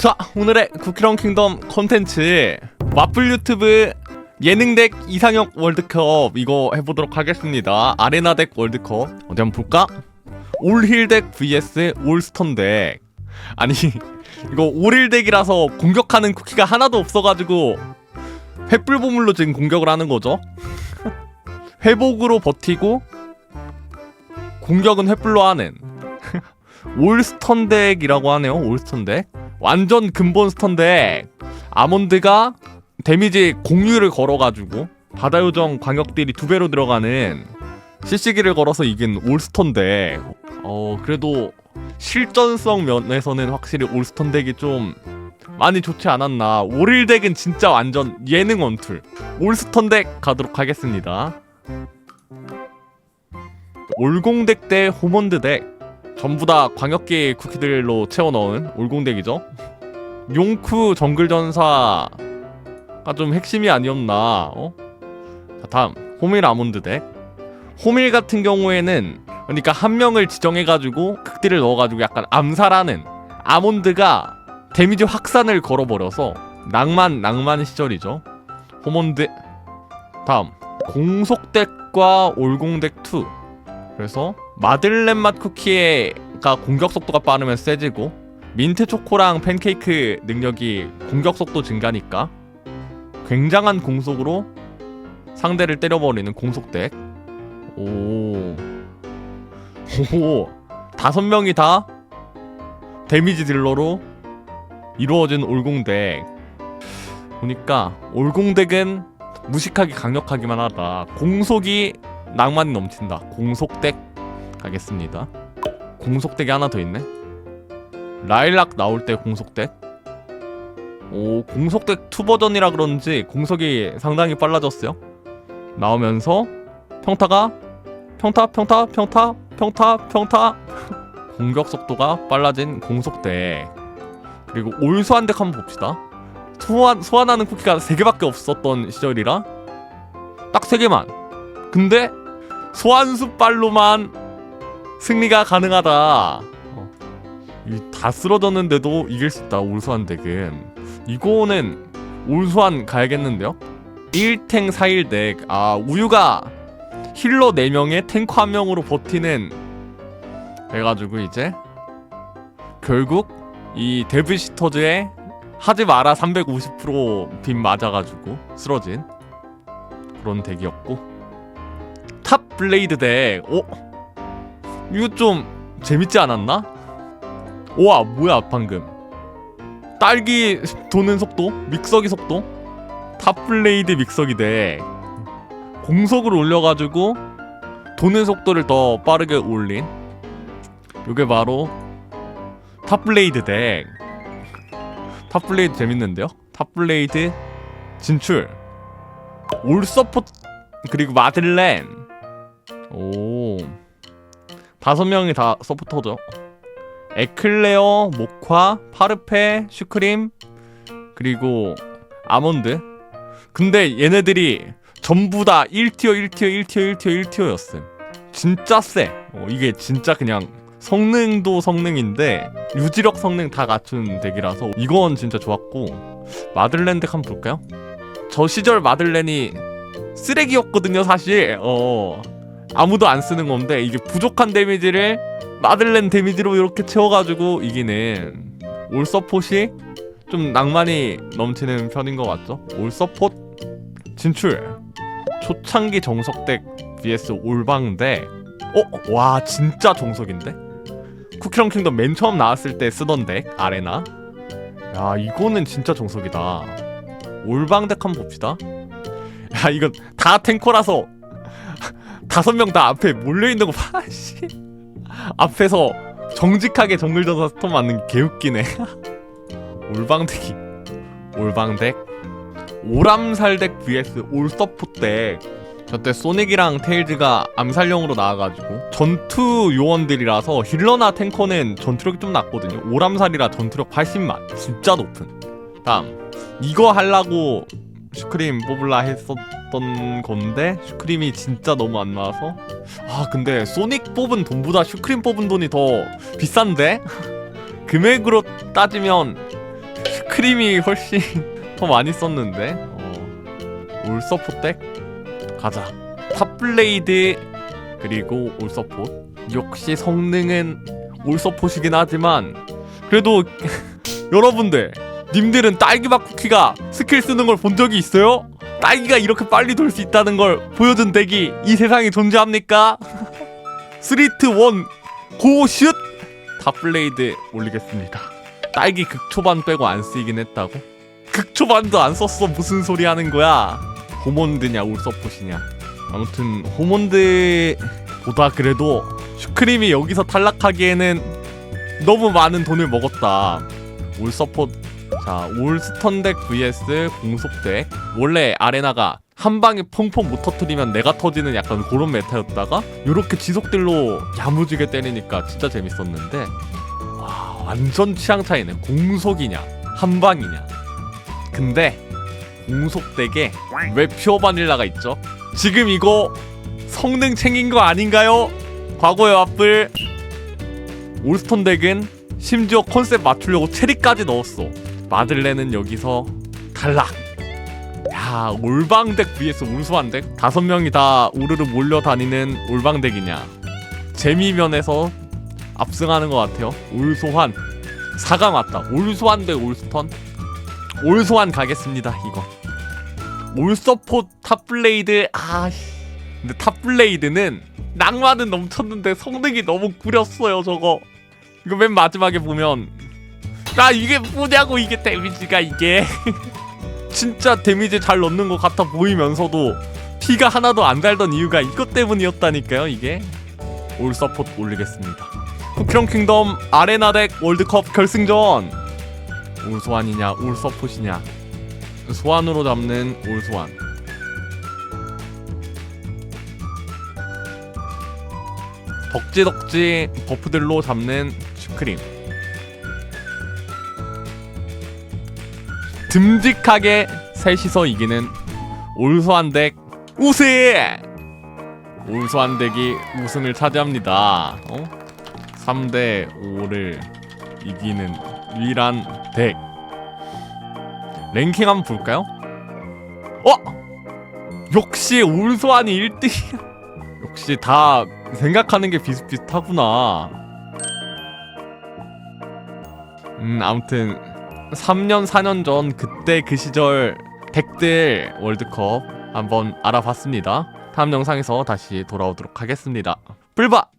자 오늘의 쿠키런 킹덤 콘텐츠. 와플 유튜브 예능 덱 이상형 월드컵 이거 해보도록 하겠습니다. 아레나 덱 월드컵. 어디 한번 볼까? 올힐 덱 vs 올스턴 덱. 아니 이거 올힐 덱이라서 공격하는 쿠키가 하나도 없어가지고 횃불 보물로 지금 공격을 하는 거죠? 회복으로 버티고 공격은 횃불로 하는. 올스턴 덱이라고 하네요 올스턴 덱 완전 근본 스턴 덱 아몬드가 데미지 공유를 걸어가지고 바다 요정 광역딜이 두 배로 들어가는 CC기를 걸어서 이긴 올스턴 덱 어, 그래도 실전성 면에서는 확실히 올스턴 덱이 좀 많이 좋지 않았나. 오릴 덱은 진짜 완전 예능 원툴. 올스턴 덱 가도록 하겠습니다. 올공 덱 대 호몬드 덱 전부 다 광역기 쿠키들로 채워 넣은 올공덱이죠. 용쿠 정글 전사가 좀 핵심이 아니었나. 어? 자, 다음 호밀 아몬드 덱. 호밀 같은 경우에는 그러니까 한 명을 지정해가지고 극딜을 넣어가지고 약간 암살하는 아몬드가 데미지 확산을 걸어버려서 낭만 낭만 시절이죠. 호몬드 다음 공속덱과 올공덱 2 그래서 마들렌 맛 쿠키가 공격 속도가 빠르면 세지고 민트 초코랑 팬케이크 능력이 공격 속도 증가니까 굉장한 공속으로 상대를 때려버리는 공속덱. 오. 오. 다섯 명이 다 데미지 딜러로 이루어진 올공덱. 보니까 올공덱은 무식하게 강력하기만 하다. 공속이 낭만이 넘친다. 공속덱 가겠습니다. 공속덱이 하나 더 있네. 라일락 나올 때 공속덱. 오, 공속덱 2 버전이라 그런지 공속이 상당히 빨라졌어요. 나오면서 평타가 평타 평타 평타 평타 평타 공격 속도가 빨라진 공속덱. 그리고 올소환덱 한번 봅시다. 소환 소환하는 쿠키가 3개밖에 없었던 시절이라 딱 3개만. 근데 소환수 빨로만 승리가 가능하다. 어. 이다 쓰러졌는데도 이길 수 있다. 올소환 덱은 이거는 올소환 가야겠는데요. 1탱 4일 덱. 아 우유가 힐러 4명에 탱커 1명으로 버티는 해가지고 이제 결국 이 데브시터즈의 하지 마라 350%빔 맞아가지고 쓰러진 그런 덱이었고 탑 블레이드 덱. 어? 이거 좀 재밌지 않았나? 우와 뭐야 방금. 딸기 도는 속도? 믹서기 속도? 탑 블레이드 믹서기 덱 공속을 올려가지고 도는 속도를 더 빠르게 올린 이게 바로 탑 블레이드 덱 탑 블레이드 재밌는데요? 탑 블레이드 진출. 올 서포 그리고 마들렌. 오 다섯 명이 다 서포터죠. 에클레어, 모카, 파르페, 슈크림 그리고 아몬드. 근데 얘네들이 전부 다 1티어 1티어 1티어 1티어 1티어였음. 진짜 세. 어, 이게 진짜 그냥 성능도 성능인데 유지력 성능 다 갖춘 덱이라서 이건 진짜 좋았고 마들렌 덱 한번 볼까요? 저 시절 마들렌이 쓰레기였거든요 사실. 어. 아무도 안 쓰는 건데 이게 부족한 데미지를 마들렌 데미지로 이렇게 채워가지고 이기는 올 서폿이 좀 낭만이 넘치는 편인 것 같죠? 올 서폿 진출 초창기 정석덱 vs 올방덱 어? 와 진짜 정석인데? 쿠키런 킹덤 맨 처음 나왔을 때 쓰던 덱 아레나 야 이거는 진짜 정석이다 올방덱 한번 봅시다 야 이건 다 탱커라서 다섯 명 다 앞에 몰려 있는 거 봐. 씨. 앞에서 정직하게 정글 전사 스톰 맞는 게 개웃기네. 올방덱이 올방덱 오람살덱 vs 올서포덱 저때 소닉이랑 테일즈가 암살용으로 나와가지고 전투 요원들이라서 힐러나 탱커는 전투력이 좀 낮거든요 오람살이라 전투력 80만 진짜 높은 다음 이거 하려고 슈크림 뽑을라 했었 던 건데 슈크림이 진짜 너무 안 나와서. 아 근데 소닉 뽑은 돈보다 슈크림 뽑은 돈이 더 비싼데? 금액으로 따지면 슈크림이 훨씬 더 많이 썼는데? 어, 올 서포 덱? 가자. 탑블레이드 그리고 올 서포 역시 성능은 올 서포시긴 하지만 그래도 여러분들 님들은 딸기맛 쿠키가 스킬 쓰는 걸 본 적이 있어요? 딸기가 이렇게 빨리 돌 수 있다는 걸 보여준 덱이 이 세상에 존재합니까? 스리트 원 고슛! 탑블레이드 올리겠습니다. 딸기 극초반 빼고 안 쓰이긴 했다고? 극초반도 안 썼어. 무슨 소리 하는 거야? 호몬드냐 울서포시냐? 아무튼 호몬드보다 그래도 슈크림이 여기서 탈락하기에는 너무 많은 돈을 먹었다. 올서포 자 올스턴덱 vs 공속덱. 원래 아레나가 한 방에 펑펑 못 터트리면 내가 터지는 약간 그런 메타였다가 요렇게 지속딜로 야무지게 때리니까 진짜 재밌었는데 와 완전 취향 차이네. 공속이냐 한 방이냐. 근데 공속덱에 왜 퓨어 바닐라가 있죠? 지금 이거 성능 챙긴 거 아닌가요? 과거의 와플. 올스턴 덱은 심지어 컨셉 맞추려고 체리까지 넣었어 마들렌은 여기서 탈락 야 올방덱 vs 울수한덱 다섯 명이 다 우르르 몰려다니는 올방덱이냐? 재미면에서 압승하는 것 같아요. 울소환. 4강 왔다. 올소환 대 올스턴? 올소환 가겠습니다 이거. 올서포 탑블레이드 아씨. 근데 탑블레이드는 낭만은 넘쳤는데 성능이 너무 구렸어요 저거. 이거 맨 마지막에 보면 나 이게 뭐냐고 이게 데미지가 이게. 진짜 데미지 잘 넣는 것 같아 보이면서도 피가 하나도 안 달던 이유가 이것 때문이었다니까요 이게. 올 서포트 올리겠습니다. 쿠키런 킹덤 아레나 덱 월드컵 결승전. 올 소환이냐 올 서포트냐. 소환으로 잡는 올 소환. 덕지덕지 버프들로 잡는 슈크림 듬직하게 셋이서 이기는 올소한 덱 우승! 올소한 덱이 우승을 차지합니다. 어? 3대 5를 이기는 유일한 덱. 랭킹 한번 볼까요? 어? 역시 올소한이 1등이야. 역시 다 생각하는 게 비슷비슷하구나. 음, 아무튼 3년 4년 전 그때 그 시절 덱들 월드컵 한번 알아봤습니다. 다음 영상에서 다시 돌아오도록 하겠습니다. 불바!